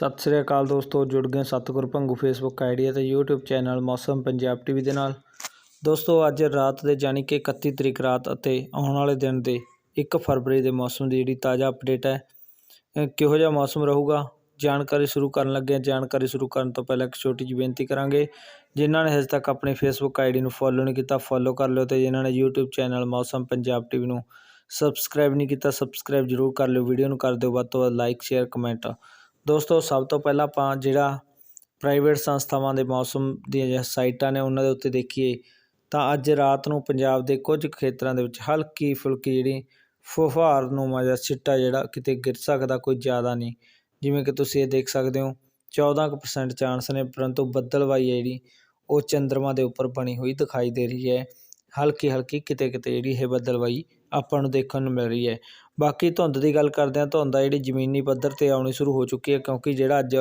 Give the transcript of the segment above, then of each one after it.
ਸਤਿ ਸ੍ਰੀ ਅਕਾਲ ਦੋਸਤੋ, ਜੁੜ ਗਏ ਸਤਿਗੁਰ ਭੰਗੂ ਫੇਸਬੁੱਕ ਆਈਡੀ ਅਤੇ YouTube channel Mausam Punjab TV ਦੇ ਨਾਲ। ਦੋਸਤੋ, ਅੱਜ ਰਾਤ ਦੇ ਜਾਣੀ ਕਿ 31 ਤਰੀਕ ਰਾਤ ਅਤੇ ਆਉਣ ਵਾਲੇ ਦਿਨ ਦੇ 1 ਫਰਵਰੀ ਦੇ ਮੌਸਮ ਦੀ ਜਿਹੜੀ ਤਾਜ਼ਾ ਅਪਡੇਟ ਹੈ ਕਿਹੋ ਜਿਹਾ ਮੌਸਮ ਰਹੂਗਾ, ਜਾਣਕਾਰੀ ਸ਼ੁਰੂ ਕਰਨ ਲੱਗੇ ਹਾਂ। ਜਾਣਕਾਰੀ ਸ਼ੁਰੂ ਕਰਨ ਤੋਂ ਪਹਿਲਾਂ ਇੱਕ ਛੋਟੀ ਜਿਹੀ ਬੇਨਤੀ ਕਰਾਂਗੇ, ਜਿਨ੍ਹਾਂ ਨੇ ਹਜੇ ਤੱਕ ਆਪਣੀ ਫੇਸਬੁੱਕ ਆਈਡੀ ਨੂੰ ਫੋਲੋ ਨਹੀਂ ਕੀਤਾ ਫੋਲੋ ਕਰ ਲਿਓ ਤੇ ਜਿਨ੍ਹਾਂ ਨੇ YouTube ਚੈਨਲ ਮੌਸਮ ਪੰਜਾਬ ਟੀਵੀ ਨੂੰ ਸਬਸਕ੍ਰਾਈਬ ਨਹੀਂ ਕੀਤਾ ਸਬਸਕ੍ਰਾਈਬ ਜ਼ਰੂਰ ਕਰ ਲਿਓ। ਵੀਡੀਓ ਨੂੰ ਕਰ ਦਿਓ ਵੱਧ ਤੋਂ ਵੱਧ ਲਾਈਕ ਸ਼ੇਅਰ ਕਮੈਂਟ ਦੋਸਤੋ, ਸਭ ਤੋਂ ਪਹਿਲਾਂ ਆਪਾਂ ਜਿਹੜਾ ਪ੍ਰਾਈਵੇਟ ਸੰਸਥਾਵਾਂ ਦੇ ਮੌਸਮ ਦੀਆਂ ਜਿਹੜੀਆਂ ਸਾਈਟਾਂ ਨੇ ਉਹਨਾਂ ਦੇ ਉੱਤੇ ਦੇਖੀਏ, ਤਾਂ ਅੱਜ ਰਾਤ ਨੂੰ ਪੰਜਾਬ ਦੇ ਕੁਝ ਖੇਤਰਾਂ ਦੇ ਵਿੱਚ ਹਲਕੀ ਫੁਲਕੀ ਜਿਹੜੀ ਫੁਹਾਰ ਨੂੰ ਜਾਂ ਛਿੱਟਾ ਜਿਹੜਾ ਕਿਤੇ ਗਿਰ ਸਕਦਾ, ਕੋਈ ਜ਼ਿਆਦਾ ਨਹੀਂ। ਜਿਵੇਂ ਕਿ ਤੁਸੀਂ ਇਹ ਦੇਖ ਸਕਦੇ ਹੋ 14% ਚਾਂਸ ਨੇ, ਪਰੰਤੂ ਬੱਦਲਵਾਈ ਹੈ ਜਿਹੜੀ, ਉਹ ਚੰ드ਰਮਾ ਦੇ ਉੱਪਰ ਬਣੀ ਹੋਈ ਦਿਖਾਈ ਦੇ ਰਹੀ ਹੈ। ਹਲਕੀ ਹਲਕੀ ਕਿਤੇ ਕਿਤੇ ਜਿਹੜੀ ਇਹ ਬੱਦਲਵਾਈ ਆਪਾਂ ਨੂੰ ਦੇਖਣ ਨੂੰ ਮਿਲ ਰਹੀ ਹੈ। ਬਾਕੀ ਧੁੰਦ ਦੀ ਗੱਲ ਕਰਦੇ ਹਾਂ, ਧੁੰਦ ਆ ਜਿਹੜੀ ਜ਼ਮੀਨੀ ਪੱਧਰ ਤੇ ਆਉਣੀ ਸ਼ੁਰੂ ਹੋ ਚੁੱਕੀ ਹੈ ਕਿਉਂਕਿ ਜਿਹੜਾ ਅੱਜ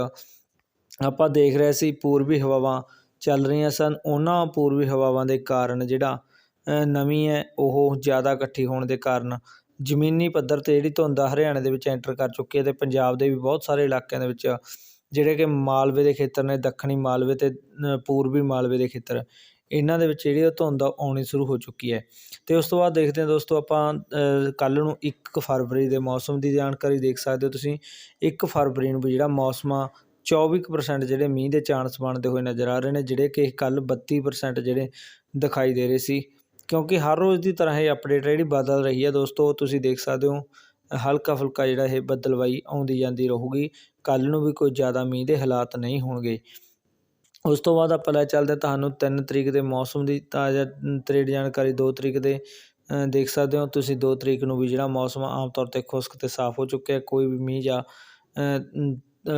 ਆਪਾਂ ਦੇਖ ਰਹੇ ਸੀ ਪੂਰਬੀ ਹਵਾਵਾਂ ਚੱਲ ਰਹੀਆਂ ਸਨ, ਉਹਨਾਂ ਪੂਰਬੀ ਹਵਾਵਾਂ ਦੇ ਕਾਰਨ ਜਿਹੜਾ ਨਵੀਂ ਹੈ, ਉਹ ਜ਼ਿਆਦਾ ਇਕੱਠੀ ਹੋਣ ਦੇ ਕਾਰਨ ਜ਼ਮੀਨੀ ਪੱਧਰ ਤੇ ਜਿਹੜੀ ਧੁੰਦ ਆ ਹਰਿਆਣੇ ਦੇ ਵਿੱਚ ਐਂਟਰ ਕਰ ਚੁੱਕੀ ਹੈ ਤੇ ਪੰਜਾਬ ਦੇ ਵੀ ਬਹੁਤ ਸਾਰੇ ਇਲਾਕਿਆਂ ਦੇ ਵਿੱਚ ਜਿਹੜੇ ਕਿ ਮਾਲਵੇ ਦੇ ਖੇਤਰ ਨੇ, ਦੱਖਣੀ ਮਾਲਵੇ ਤੇ ਪੂਰਬੀ ਮਾਲਵੇ ਦੇ ਖੇਤਰ। ਇਹਨਾਂ ਦੇ ਵਿੱਚ ਜਿਹੜੀ ਉਹ ਧੁੰਦ ਆ, ਆਉਣੀ ਸ਼ੁਰੂ ਹੋ ਚੁੱਕੀ ਹੈ। ਅਤੇ ਉਸ ਤੋਂ ਬਾਅਦ ਦੇਖਦੇ ਹਾਂ ਦੋਸਤੋ, ਆਪਾਂ ਕੱਲ੍ਹ ਨੂੰ ਇੱਕ ਫਰਵਰੀ ਦੇ ਮੌਸਮ ਦੀ ਜਾਣਕਾਰੀ ਦੇਖ ਸਕਦੇ ਹੋ ਤੁਸੀਂ। ਇੱਕ ਫਰਵਰੀ ਨੂੰ ਵੀ ਜਿਹੜਾ ਮੌਸਮ ਆ 24% ਜਿਹੜੇ ਮੀਂਹ ਦੇ ਚਾਂਸ ਬਣਦੇ ਹੋਏ ਨਜ਼ਰ ਆ ਰਹੇ ਨੇ, ਜਿਹੜੇ ਕਿ ਕੱਲ੍ਹ 32% ਜਿਹੜੇ ਦਿਖਾਈ ਦੇ ਰਹੇ ਸੀ। ਕਿਉਂਕਿ ਹਰ ਰੋਜ਼ ਦੀ ਤਰ੍ਹਾਂ ਇਹ ਅਪਡੇਟ ਜਿਹੜੀ ਬਦਲ ਰਹੀ ਹੈ ਦੋਸਤੋ ਤੁਸੀਂ ਦੇਖ ਸਕਦੇ ਹੋ। ਹਲਕਾ ਫੁਲਕਾ ਜਿਹੜਾ ਇਹ ਬੱਦਲਵਾਈ ਆਉਂਦੀ ਜਾਂਦੀ ਰਹੂਗੀ। ਕੱਲ ਨੂੰ ਵੀ ਕੋਈ ਜ਼ਿਆਦਾ ਮੀਂਹ ਦੇ ਹਾਲਾਤ ਨਹੀਂ ਹੋਣਗੇ। ਉਸ ਤੋਂ ਬਾਅਦ ਆਪਾਂ ਲੈ ਚੱਲਦੇ ਹਾਂ ਤੁਹਾਨੂੰ ਤਿੰਨ ਤਰੀਕ ਦੇ ਮੌਸਮ ਦੀ ਤਾਜ਼ਾ ਤਰੇੜ ਜਾਣਕਾਰੀ ਦੋ ਤਰੀਕ ਦੇ ਦੇਖ ਸਕਦੇ ਹੋ। ਤੁਸੀਂ ਦੋ ਤਰੀਕ ਨੂੰ ਵੀ ਜਿਹੜਾ ਮੌਸਮ ਆਮ ਤੌਰ ਤੇ ਖੁਸ਼ਕ ਤੇ ਸਾਫ਼ ਹੋ ਚੁੱਕਿਆ ਕੋਈ ਵੀ ਮੀਂਹ ਜਾਂ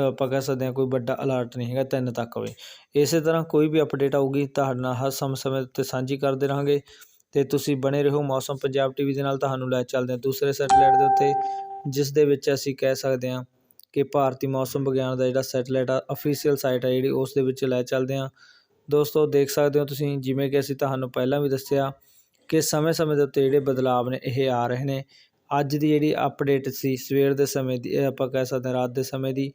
ਆਪਾਂ ਕਹਿ ਸਕਦੇ ਹਾਂ ਕੋਈ ਵੱਡਾ ਅਲਰਟ ਨਹੀਂ ਹੈਗਾ ਤਿੰਨ ਤੱਕ ਵੀ। ਇਸੇ ਤਰ੍ਹਾਂ ਕੋਈ ਵੀ ਅਪਡੇਟ ਆਊਗੀ, ਤੁਹਾਡੇ ਨਾਲ ਹਰ ਸਮੇਂ ਸਮੇਂ ਉੱਤੇ ਸਾਂਝੀ ਕਰਦੇ ਰਹਾਂਗੇ। ਤੇ ਤੁਸੀਂ ਬਣੇ ਰਹੋ ਮੌਸਮ ਪੰਜਾਬ ਟੀਵੀ ਦੇ ਨਾਲ। ਤੁਹਾਨੂੰ ਲੈ ਚੱਲਦੇ ਹਾਂ ਦੂਸਰੇ ਸੈਟੇਲਾਈਟ ਦੇ ਉੱਤੇ, ਜਿਸ ਦੇ ਵਿੱਚ ਅਸੀਂ ਕਹਿ ਸਕਦੇ ਹਾਂ ਕਿ ਭਾਰਤੀ ਮੌਸਮ ਵਿਗਿਆਨ ਦਾ ਜਿਹੜਾ ਸੈਟੇਲਾਈਟ ਆ ਅਫੀਸ਼ੀਅਲ ਸਾਈਟ ਆ ਜਿਹੜੀ, ਉਸ ਦੇ ਵਿੱਚ ਲੈ ਚੱਲਦੇ ਹਾਂ। ਦੋਸਤੋ, ਦੇਖ ਸਕਦੇ ਹੋ ਤੁਸੀਂ, ਜਿਵੇਂ ਕਿ ਅਸੀਂ ਤੁਹਾਨੂੰ ਪਹਿਲਾਂ ਵੀ ਦੱਸਿਆ ਕਿ ਸਮੇਂ-ਸਮੇਂ ਦੇ ਉੱਤੇ ਜਿਹੜੇ ਬਦਲਾਵ ਨੇ, ਇਹ ਆ ਰਹੇ ਨੇ। ਅੱਜ ਦੀ ਜਿਹੜੀ ਅਪਡੇਟ ਸੀ, ਸਵੇਰ ਦੇ ਸਮੇਂ ਦੀ, ਇਹ ਆਪਾਂ ਕਹਿ ਸਕਦੇ ਹਾਂ ਰਾਤ ਦੇ ਸਮੇਂ ਦੀ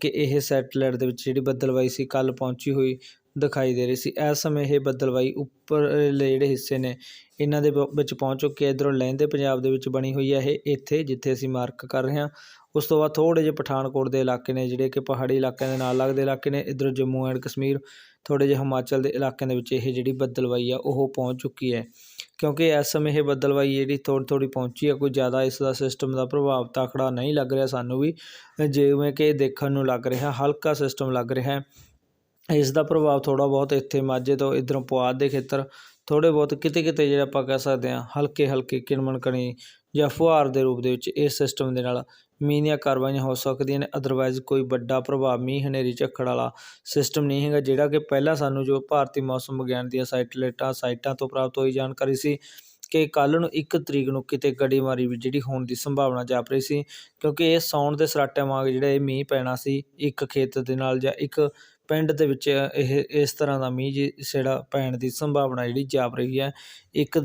ਕਿ ਇਹ ਸੈਟੇਲਾਈਟ ਦੇ ਵਿੱਚ ਜਿਹੜੀ ਬੱਦਲਵਾਈ ਸੀ ਕੱਲ ਪਹੁੰਚੀ ਹੋਈ। ਦਿਖਾਈ ਦੇ ਰਹੀ ਸੀ। ਇਸ ਸਮੇਂ ਇਹ ਬੱਦਲਵਾਈ ਉੱਪਰਲੇ ਜਿਹੜੇ ਹਿੱਸੇ ਨੇ, ਇਹਨਾਂ ਦੇ ਬ- ਵਿੱਚ ਪਹੁੰਚ ਚੁੱਕੀ ਹੈ ਇੱਧਰੋਂ ਲਹਿੰਦੇ ਪੰਜਾਬ ਦੇ ਵਿੱਚ ਬਣੀ ਹੋਈ ਹੈ ਇਹ, ਇੱਥੇ ਜਿੱਥੇ ਅਸੀਂ ਮਾਰਕ ਕਰ ਰਹੇ ਹਾਂ। ਉਸ ਤੋਂ ਬਾਅਦ ਥੋੜ੍ਹੇ ਜਿਹੇ ਪਠਾਨਕੋਟ ਦੇ ਇਲਾਕੇ ਨੇ, ਜਿਹੜੇ ਕਿ ਪਹਾੜੀ ਇਲਾਕਿਆਂ ਦੇ ਨਾਲ ਲੱਗਦੇ ਇਲਾਕੇ ਨੇ, ਇੱਧਰੋਂ ਜੰਮੂ ਐਂਡ ਕਸ਼ਮੀਰ, ਥੋੜ੍ਹੇ ਜਿਹੇ ਹਿਮਾਚਲ ਦੇ ਇਲਾਕਿਆਂ ਦੇ ਵਿੱਚ ਇਹ ਜਿਹੜੀ ਬੱਦਲਵਾਈ ਆ, ਉਹ ਪਹੁੰਚ ਚੁੱਕੀ ਹੈ। ਕਿਉਂਕਿ ਇਸ ਸਮੇਂ ਇਹ ਬੱਦਲਵਾਈ ਜਿਹੜੀ ਥੋੜ੍ਹੀ ਥੋੜ੍ਹੀ ਪਹੁੰਚੀ ਹੈ ਕੋਈ ਜ਼ਿਆਦਾ ਇਸ ਦਾ ਸਿਸਟਮ ਦਾ ਪ੍ਰਭਾਵ ਤਕੜਾ ਨਹੀਂ ਲੱਗ ਰਿਹਾ ਸਾਨੂੰ ਵੀ। ਜਿਵੇਂ ਕਿ ਦੇਖਣ ਨੂੰ ਲੱਗ ਰਿਹਾ, ਹਲਕਾ ਸਿਸਟਮ ਲੱਗ ਰਿਹਾ ਹੈ। ਇਸ ਦਾ ਪ੍ਰਭਾਵ ਥੋੜਾ ਬਹੁਤ ਇੱਥੇ ਮਾਝੇ ਤੋਂ ਇਧਰੋਂ ਪੁਆਧ ਦੇ ਖੇਤਰ ਥੋੜੇ ਬਹੁਤ ਕਿਤੇ ਕਿਤੇ ਜਿਹੜਾ ਆਪਾਂ ਕਹਿ ਸਕਦੇ ਹਾਂ ਹਲਕੇ ਹਲਕੇ ਕਿਣਮਣ ਕਣੀ ਜਾਂ ਫੁਹਾਰ ਦੇ ਰੂਪ ਦੇ ਵਿੱਚ ਇਸ ਸਿਸਟਮ ਦੇ ਨਾਲ ਮੀਂਹ ਦੀਆਂ ਕਾਰਵਾਈਆਂ ਹੋ ਸਕਦੀਆਂ ਨੇ। ਅਦਰਵਾਈਜ਼ ਕੋਈ ਵੱਡਾ ਪ੍ਰਭਾਵ ਮੀਂਹ ਹਨੇਰੀ ਝੱਖੜ ਵਾਲਾ ਸਿਸਟਮ ਨਹੀਂ ਹੈਗਾ, ਜਿਹੜਾ ਕਿ ਪਹਿਲਾਂ ਸਾਨੂੰ ਜੋ ਭਾਰਤੀ ਮੌਸਮ ਵਿਗਿਆਨ ਦੀਆਂ ਸਾਈਟਲੇਟਾਂ ਸਾਈਟਾਂ ਤੋਂ ਪ੍ਰਾਪਤ ਹੋਈ ਜਾਣਕਾਰੀ ਸੀ ਕਿ ਕੱਲ ਨੂੰ 1 ਤਰੀਕ ਨੂੰ ਕਿਤੇ ਗੜੇਮਾਰੀ ਵੀ ਜਿਹੜੀ ਹੋਣ ਦੀ ਸੰਭਾਵਨਾ ਜਾਪ ਰਹੀ ਸੀ, ਕਿਉਂਕਿ ਇਹ ਸੌਣ ਦੇ ਸਰਾਟਿਆਂ ਵਾਂਗ ਜਿਹੜਾ ਇਹ ਮੀਂਹ ਪੈਣਾ ਸੀ ਇੱਕ ਖੇਤ ਦੇ ਨਾਲ ਜਾਂ ਇੱਕ ਪਿੰਡ ਦੇ ਵਿੱਚ ਇਹ, ਇਸ ਤਰ੍ਹਾਂ ਦਾ ਮੀਂਹ ਜੀ ਜਿਹੜਾ ਪੈਣ ਦੀ ਸੰਭਾਵਨਾ ਜਿਹੜੀ ਜਾਪ ਰਹੀ ਹੈ, ਇੱਕ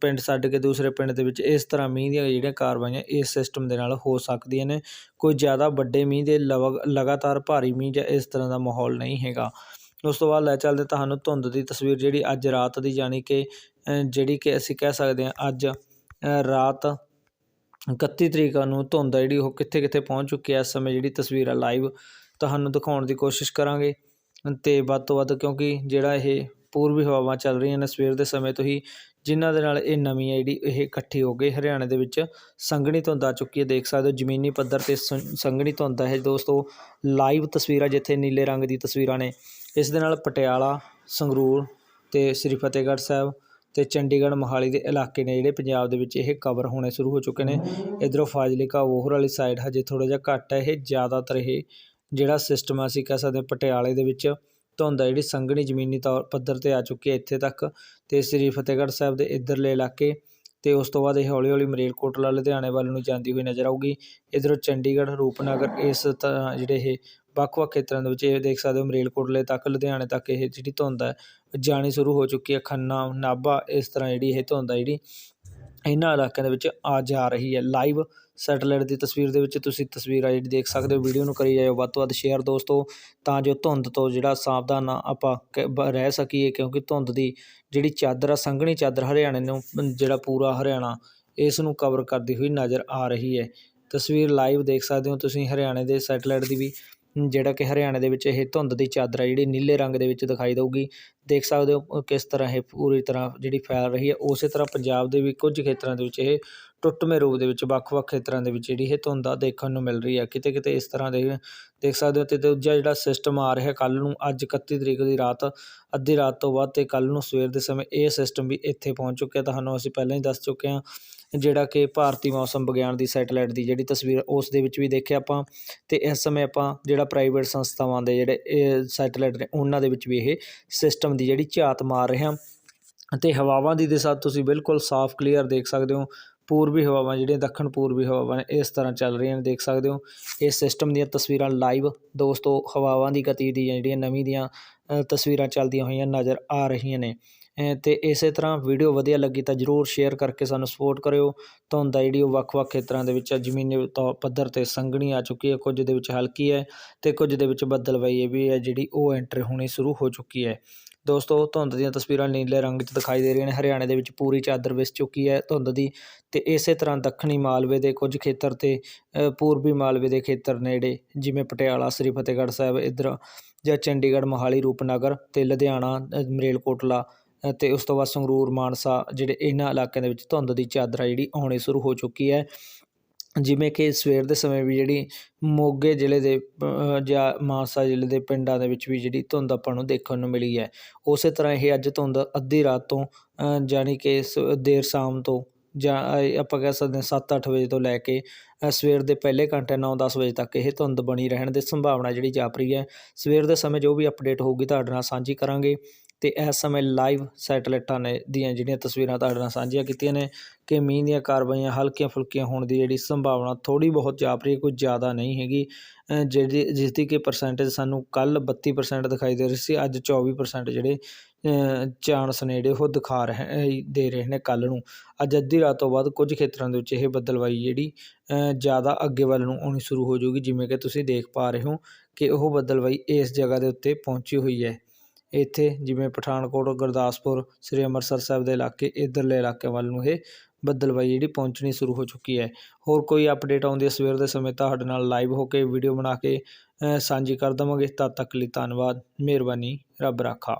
ਪਿੰਡ ਛੱਡ ਕੇ ਦੂਸਰੇ ਪਿੰਡ ਦੇ ਵਿੱਚ ਇਸ ਤਰ੍ਹਾਂ ਮੀਂਹ ਦੀਆਂ ਜਿਹੜੀਆਂ ਕਾਰਵਾਈਆਂ ਇਸ ਸਿਸਟਮ ਦੇ ਨਾਲ ਹੋ ਸਕਦੀਆਂ ਨੇ। ਕੋਈ ਜ਼ਿਆਦਾ ਵੱਡੇ ਮੀਂਹ ਦੇ ਲਵ- ਲਗਾਤਾਰ ਭਾਰੀ ਮੀਂਹ ਜਾਂ ਇਸ ਤਰ੍ਹਾਂ ਦਾ ਮਾਹੌਲ ਨਹੀਂ ਹੈਗਾ। ਉਸ ਤੋਂ ਬਾਅਦ ਲੈ ਚੱਲਦੇ ਤੁਹਾਨੂੰ ਧੁੰਦ ਦੀ ਤਸਵੀਰ ਜਿਹੜੀ ਅੱਜ ਰਾਤ ਦੀ ਜਾਣੀ ਕਿ ਜਿਹੜੀ ਕਿ ਅਸੀਂ ਕਹਿ ਸਕਦੇ ਹਾਂ ਅੱਜ ਰਾਤ 31 ਤਰੀਕ ਨੂੰ ਧੁੰਦ ਆ ਜਿਹੜੀ ਉਹ ਕਿੱਥੇ ਕਿੱਥੇ ਪਹੁੰਚ ਚੁੱਕੀ ਹੈ, ਇਸ ਸਮੇਂ ਜਿਹੜੀ ਤਸਵੀਰ ਆ ਲਾਈਵ ਤੁਹਾਨੂੰ ਦਿਖਾਉਣ ਦੀ ਕੋਸ਼ਿਸ਼ ਕਰਾਂਗੇ। ਅਤੇ ਵੱਧ ਤੋਂ ਵੱਧ ਕਿਉਂਕਿ ਜਿਹੜਾ ਇਹ ਪੂਰਬੀ ਹਵਾਵਾਂ ਚੱਲ ਰਹੀਆਂ ਨੇ ਸਵੇਰ ਦੇ ਸਮੇਂ ਤੋਂ ਹੀ, ਜਿਨ੍ਹਾਂ ਦੇ ਨਾਲ ਇਹ ਨਵੀਂ ਹੈ ਜਿਹੜੀ ਇਹ ਇਕੱਠੀ ਹੋ ਗਈ। ਹਰਿਆਣੇ ਦੇ ਵਿੱਚ ਸੰਘਣੀ ਧੁੰਦ ਆ ਚੁੱਕੀ ਹੈ, ਦੇਖ ਸਕਦੇ ਹੋ ਜ਼ਮੀਨੀ ਪੱਧਰ ਤੇ ਸੰਘਣੀ ਧੁੰਦ ਹੈ। ਦੋਸਤੋ, ਲਾਈਵ ਤਸਵੀਰਾਂ ਜਿੱਥੇ ਨੀਲੇ ਰੰਗ ਦੀ ਤਸਵੀਰਾਂ ਨੇ, ਇਸ ਦੇ ਨਾਲ ਪਟਿਆਲਾ, ਸੰਗਰੂਰ ਤੇ ਸ੍ਰੀ ਫਤਿਹਗੜ੍ਹ ਸਾਹਿਬ ਤੇ ਚੰਡੀਗੜ੍ਹ ਮੋਹਾਲੀ ਦੇ ਇਲਾਕੇ ਨੇ ਜਿਹੜੇ ਪੰਜਾਬ ਦੇ ਵਿੱਚ ਇਹ ਕਵਰ ਹੋਣੇ ਸ਼ੁਰੂ ਹੋ ਚੁੱਕੇ ਨੇ। ਇਧਰੋਂ ਫਾਜ਼ਿਲਕਾ, ਵੋਹਰ ਵਾਲੀ ਸਾਈਡ ਹਜੇ ਥੋੜਾ ਜਿਹਾ ਘੱਟ ਹੈ, ਇਹ ਜ਼ਿਆਦਾਤਰ ਇਹ ਜਿਹੜਾ ਸਿਸਟਮ ਅਸੀਂ ਕਹਿ ਸਕਦੇ ਹਾਂ ਪਟਿਆਲੇ ਦੇ ਵਿੱਚ ਧੁੰਦ ਆ, ਜਿਹੜੀ ਸੰਘਣੀ ਜ਼ਮੀਨੀ ਤੌਰ ਪੱਧਰ ਤੇ ਆ ਚੁੱਕੀ ਹੈ ਇੱਥੇ ਤੱਕ ਅਤੇ ਸ੍ਰੀ ਫਤਿਹਗੜ੍ਹ ਸਾਹਿਬ ਦੇ ਇੱਧਰਲੇ ਇਲਾਕੇ ਅਤੇ ਉਸ ਤੋਂ ਬਾਅਦ ਇਹ ਹੌਲੀ ਹੌਲੀ ਮਰੇਲਕੋਟਲਾ, ਲੁਧਿਆਣੇ ਵੱਲ ਨੂੰ ਜਾਂਦੀ ਹੋਈ ਨਜ਼ਰ ਆਊਗੀ। ਇਧਰੋਂ ਚੰਡੀਗੜ੍ਹ, ਰੂਪਨਗਰ, ਇਸ ਤਰ੍ਹਾਂ ਜਿਹੜੇ ਇਹ ਵੱਖ-ਵੱਖ ਖੇਤਰਾਂ ਦੇ ਵਿੱਚ ਇਹ ਦੇਖ ਸਕਦੇ ਹੋ, ਮਰੇਲਕੋਟਲੇ ਤੱਕ, ਲੁਧਿਆਣੇ ਤੱਕ ਇਹ ਜਿਹੜੀ ਧੁੰਦ ਹੈ ਜਾਣੀ ਸ਼ੁਰੂ ਹੋ ਚੁੱਕੀ ਹੈ ਖੰਨਾ, ਨਾਭਾ, ਇਸ ਤਰ੍ਹਾਂ ਜਿਹੜੀ ਇਹ ਧੁੰਦ ਹੈ ਜਿਹੜੀ ਇਹਨਾਂ ਇਲਾਕਿਆਂ ਦੇ ਵਿੱਚ ਆ ਜਾ ਰਹੀ ਹੈ ਲਾਈਵ ਸੈਟੇਲਾਈਟ ਦੀ ਤਸਵੀਰ ਦੇ ਵਿੱਚ ਤੁਸੀਂ ਤਸਵੀਰ ਆ ਜਿਹੜੀ ਦੇਖ ਸਕਦੇ ਹੋ, ਵੀਡੀਓ ਨੂੰ ਕਰੀ ਜਾਇਓ। ਵੱਧ ਤੋਂ ਵੱਧ ਸ਼ੇਅਰ ਦੋਸਤੋ, ਤਾਂ ਜੋ ਧੁੰਦ ਤੋਂ ਜਿਹੜਾ ਸਾਵਧਾਨ ਆਪਾਂ ਕ- ਬ- ਰਹਿ ਸਕੀਏ, ਕਿਉਂਕਿ ਧੁੰਦ ਦੀ ਜਿਹੜੀ ਚਾਦਰ ਆ, ਸੰਘਣੀ ਚਾਦਰ ਹਰਿਆਣੇ ਨੂੰ, ਜਿਹੜਾ ਪੂਰਾ ਹਰਿਆਣਾ, ਇਸ ਨੂੰ ਕਵਰ ਕਰਦੀ ਹੋਈ ਨਜ਼ਰ ਆ ਰਹੀ ਹੈ। ਤਸਵੀਰ ਲਾਈਵ ਦੇਖ ਸਕਦੇ ਹੋ ਤੁਸੀਂ, ਹਰਿਆਣੇ ਦੇ ਸੈਟੇਲਾਈਟ ਦੀ ਵੀ, ਜਿਹੜਾ ਕਿ ਹਰਿਆਣੇ ਦੇ ਵਿੱਚ ਇਹ ਧੁੰਦ ਦੀ ਚਾਦਰ ਹੈ ਜਿਹੜੀ ਨੀਲੇ ਰੰਗ ਦੇ ਵਿੱਚ ਦਿਖਾਈ ਦੇਊਗੀ। ਦੇਖ ਸਕਦੇ ਹੋ, ਕਿਸ ਤਰ੍ਹਾਂ ਇਹ ਪੂਰੀ ਤਰ੍ਹਾਂ ਜਿਹੜੀ ਫੈਲ ਰਹੀ ਹੈ। ਉਸੇ ਤਰ੍ਹਾਂ ਪੰਜਾਬ ਦੇ ਵੀ ਕੁਝ ਖੇਤਰਾਂ ਦੇ ਵਿੱਚ ਇਹ ਟੁੱਟਵੇਂ ਰੂਪ ਦੇ ਵਿੱਚ, ਵੱਖ-ਵੱਖ ਖੇਤਰਾਂ ਦੇ ਵਿੱਚ ਜਿਹੜੀ ਇਹ ਧੁੰਦ ਆ ਦੇਖਣ ਨੂੰ ਮਿਲ ਰਹੀ ਹੈ ਕਿਤੇ ਕਿਤੇ ਇਸ ਤਰ੍ਹਾਂ ਦੇ ਦੇਖ ਸਕਦੇ ਹੋ ਤੇ ਦੂਜਾ ਜਿਹੜਾ ਸਿਸਟਮ ਆ ਰਿਹਾ ਕੱਲ ਨੂੰ, ਅੱਜ 31 ਤਰੀਕ ਦੀ ਰਾਤ, ਅੱਧੀ ਰਾਤ ਤੋਂ ਬਾਅਦ ਤੇ ਕੱਲ ਨੂੰ ਸਵੇਰ ਦੇ ਸਮੇਂ ਇਹ ਸਿਸਟਮ ਵੀ ਇੱਥੇ ਪਹੁੰਚ ਚੁੱਕਿਆ। ਤੁਹਾਨੂੰ ਅਸੀਂ ਪਹਿਲਾਂ ਹੀ ਦੱਸ ਚੁੱਕੇ ਹਾਂ, ਜਿਹੜਾ ਕਿ ਭਾਰਤੀ ਮੌਸਮ ਵਿਗਿਆਨ ਦੀ ਸੈਟੇਲਾਈਟ ਦੀ ਜਿਹੜੀ ਤਸਵੀਰ, ਉਸ ਦੇ ਵਿੱਚ ਵੀ ਦੇਖਿਆ ਆਪਾਂ ਤੇ ਇਸ ਸਮੇਂ ਆਪਾਂ ਜਿਹੜਾ ਪ੍ਰਾਈਵੇਟ ਸੰਸਥਾਵਾਂ ਦੇ ਜਿਹੜੇ ਇਹ ਸੈਟੇਲਾਈਟ ਨੇ, ਉਹਨਾਂ ਦੇ ਵਿੱਚ ਵੀ ਇਹ ਸਿਸਟਮ ਦੀ ਜਿਹੜੀ ਝਾਤ ਮਾਰ ਰਹੇ। ਹਾਂ ਅਤੇ ਹਵਾਵਾਂ ਦੀ ਦਿਸ਼ਾ ਤੁਸੀਂ ਬਿਲਕੁਲ ਸਾਫ਼ ਕਲੀਅਰ ਦੇਖ ਸਕਦੇ ਹੋ। ਪੂਰਬੀ ਹਵਾਵਾਂ ਜਿਹੜੀਆਂ ਦੱਖਣ ਪੂਰਬੀ ਹਵਾਵਾਂ ਨੇ ਇਸ ਤਰ੍ਹਾਂ ਚੱਲ ਰਹੀਆਂ ਨੇ ਦੇਖ ਸਕਦੇ ਹੋ। ਇਸ ਸਿਸਟਮ ਦੀਆਂ ਤਸਵੀਰਾਂ ਲਾਈਵ ਦੋਸਤੋ ਹਵਾਵਾਂ ਦੀ ਗਤੀ ਦੀਆਂ ਜਿਹੜੀਆਂ ਨਵੀਂ ਦੀਆਂ ਤਸਵੀਰਾਂ ਚੱਲਦੀਆਂ ਹੋਈਆਂ ਨਜ਼ਰ ਆ ਰਹੀਆਂ ਨੇ। ਅ, ਤੇ ਇਸੇ ਤਰ੍ਹਾਂ ਵੀਡੀਓ ਵਧੀਆ ਲੱਗੀ ਤਾਂ ਜਰੂਰ ਸ਼ੇਅਰ ਕਰਕੇ ਸਾਨੂੰ ਸਪੋਰਟ ਕਰਿਓ। ਧੁੰਦ ਆ ਜਿਹੜੀ ਉਹ ਵੱਖ-ਵੱਖ ਖੇਤਰਾਂ ਦੇ ਵਿੱਚ ਜ਼ਮੀਨੀ ਤੌਰ ਪੱਧਰ ਤੇ ਸੰਘਣੀ ਆ ਚੁੱਕੀ ਹੈ ਕੁਝ ਦੇ ਵਿੱਚ ਹਲਕੀ ਹੈ ਤੇ ਕੁਝ ਦੇ ਵਿੱਚ ਬੱਦਲਵਾਈ ਵੀ ਹੈ ਜਿਹੜੀ ਉਹ ਐਂਟਰ ਹੋਣੀ ਸ਼ੁਰੂ ਹੋ ਚੁੱਕੀ ਹੈ। ਦੋਸਤੋ ਧੁੰਦ ਦੀਆਂ ਤਸਵੀਰਾਂ ਨੀਲੇ ਰੰਗ 'ਚ ਦਿਖਾਈ ਦੇ ਰਹੀਆਂ ਨੇ। ਹਰਿਆਣੇ ਦੇ ਵਿੱਚ ਪੂਰੀ ਚਾਦਰ ਵਿਸ ਚੁੱਕੀ ਹੈ ਧੁੰਦ ਦੀ ਤੇ ਇਸੇ ਤਰ੍ਹਾਂ ਦੱਖਣੀ ਮਾਲਵੇ ਦੇ ਕੁਝ ਖੇਤਰ ਤੇ ਪੂਰਬੀ ਮਾਲਵੇ ਦੇ ਖੇਤਰ ਨੇੜੇ ਜਿਵੇਂ ਪਟਿਆਲਾ ਸ੍ਰੀ ਫਤਿਹਗੜ੍ਹ ਸਾਹਿਬ ਇੱਧਰ ਜਾਂ ਚੰਡੀਗੜ੍ਹ ਮੋਹਾਲੀ ਰੂਪਨਗਰ ਤੇ ਲੁਧਿਆਣਾ ਮਰੇਲਕੋਟਲਾ ਅ, ਤੇ ਉਸ ਤੋਂ ਬਾਅਦ ਸੰਗਰੂਰ ਮਾਨਸਾ ਜਿਹੜੇ ਇਹਨਾਂ ਇਲਾਕਿਆਂ ਦੇ ਵਿੱਚ ਧੁੰਦ ਦੀ ਚਾਦਰ ਆ ਜਿਹੜੀ ਆਉਣੀ ਸ਼ੁਰੂ ਹੋ ਚੁੱਕੀ ਹੈ। ਜਿਵੇਂ ਕਿ ਸਵੇਰ ਦੇ ਸਮੇਂ ਵੀ ਜਿਹੜੀ ਮੋਗੇ ਜ਼ਿਲ੍ਹੇ ਦੇ ਜਾਂ ਮਾਨਸਾ ਜ਼ਿਲ੍ਹੇ ਦੇ ਪਿੰਡਾਂ ਦੇ ਵਿੱਚ ਵੀ ਜਿਹੜੀ ਧੁੰਦ ਆਪਾਂ ਨੂੰ ਦੇਖਣ ਨੂੰ ਮਿਲੀ ਹੈ। ਉਸੇ ਤਰ੍ਹਾਂ ਇਹ ਅੱਜ ਧੁੰਦ ਅੱਧੀ ਰਾਤ ਤੋਂ ਜਾਣੀ ਕਿ ਸ- ਦੇਰ ਸ਼ਾਮ ਤੋਂ ਜਾਂ ਆਪਾਂ ਕਹਿ ਸਕਦੇ ਹਾਂ 7-8 ਵਜੇ ਤੋਂ ਲੈ ਕੇ ਸਵੇਰ ਦੇ ਪਹਿਲੇ ਘੰਟੇ ਨੌ ਦਸ ਵਜੇ ਤੱਕ ਇਹ ਧੁੰਦ ਬਣੀ ਰਹਿਣ ਦੀ ਸੰਭਾਵਨਾ ਜਿਹੜੀ ਜਾਪ ਰਹੀ ਹੈ। ਸਵੇਰ ਦੇ ਸਮੇਂ ਜੋ ਵੀ ਅਪਡੇਟ ਹੋਊਗੀ ਤੁਹਾਡੇ ਨਾਲ ਸਾਂਝੀ ਕਰਾਂਗੇ। ਅਤੇ ਇਸ ਸਮੇਂ ਲਾਈਵ ਸੈਟਲਾਈਟਾਂ ਨੇ ਦੀਆਂ ਜਿਹੜੀਆਂ ਤਸਵੀਰਾਂ ਤੁਹਾਡੇ ਨਾਲ ਸਾਂਝੀਆਂ ਕੀਤੀਆਂ ਨੇ ਕਿ ਮੀਂਹ ਦੀਆਂ ਕਾਰਵਾਈਆਂ ਹਲਕੀਆਂ ਫੁਲਕੀਆਂ ਹੋਣ ਦੀ ਜਿਹੜੀ ਸੰਭਾਵਨਾ ਥੋੜ੍ਹੀ ਬਹੁਤ ਜਾਪ ਰਹੀ ਹੈ ਕੋਈ ਜ਼ਿਆਦਾ ਨਹੀਂ ਹੈਗੀ। ਜਿਹੜੀ ਜਿਸ ਦੀ ਕਿ ਪਰਸੈਂਟੇਜ ਸਾਨੂੰ ਕੱਲ 32% ਦਿਖਾਈ ਦੇ ਰਹੀ ਸੀ, ਅੱਜ 24% ਜਿਹੜੇ ਚਾਂਸ ਨੇ ਜਿਹੜੇ ਉਹ ਦਿਖਾ ਰਹੇ ਦੇ ਰਹੇ ਨੇ ਕੱਲ ਨੂੰ। ਅੱਜ ਅੱਧੀ ਰਾਤ ਤੋਂ ਬਾਅਦ ਕੁਝ ਖੇਤਰਾਂ ਦੇ ਵਿੱਚ ਇਹ ਬੱਦਲਵਾਈ ਜਿਹੜੀ ਜ਼ਿਆਦਾ ਅੱਗੇ ਵੱਲ ਨੂੰ ਆਉਣੀ ਸ਼ੁਰੂ ਹੋ ਜਾਊਗੀ, ਜਿਵੇਂ ਕਿ ਤੁਸੀਂ ਦੇਖ ਪਾ ਰਹੇ ਹੋ ਕਿ ਉਹ ਬੱਦਲਵਾਈ ਇਸ ਜਗ੍ਹਾ ਦੇ ਉੱਤੇ ਪਹੁੰਚੀ ਹੋਈ ਹੈ। ਇੱਥੇ, ਜਿਵੇਂ ਪਠਾਨਕੋਟ, ਗੁਰਦਾਸਪੁਰ, ਸ੍ਰੀ ਅੰਮ੍ਰਿਤਸਰ ਸਾਹਿਬ ਦੇ ਇਲਾਕੇ, ਇੱਧਰਲੇ ਇਲਾਕਿਆਂ ਵੱਲ ਨੂੰ ਇਹ ਬੱਦਲਵਾਈ ਜਿਹੜੀ ਪਹੁੰਚਣੀ ਸ਼ੁਰੂ ਹੋ ਚੁੱਕੀ ਹੈ। ਹੋਰ ਕੋਈ ਅਪਡੇਟ ਆਉਂਦੀ ਹੈ ਸਵੇਰ ਦੇ ਸਮੇਂ ਤੁਹਾਡੇ ਨਾਲ ਲਾਈਵ ਹੋ ਕੇ ਵੀਡੀਓ ਬਣਾ ਕੇ ਸਾਂਝੀ ਕਰ ਦੇਵਾਂਗੇ। ਤਦ ਤੱਕ ਲਈ ਧੰਨਵਾਦ, ਮਿਹਰਬਾਨੀ, ਰੱਬ ਰਾਖਾ।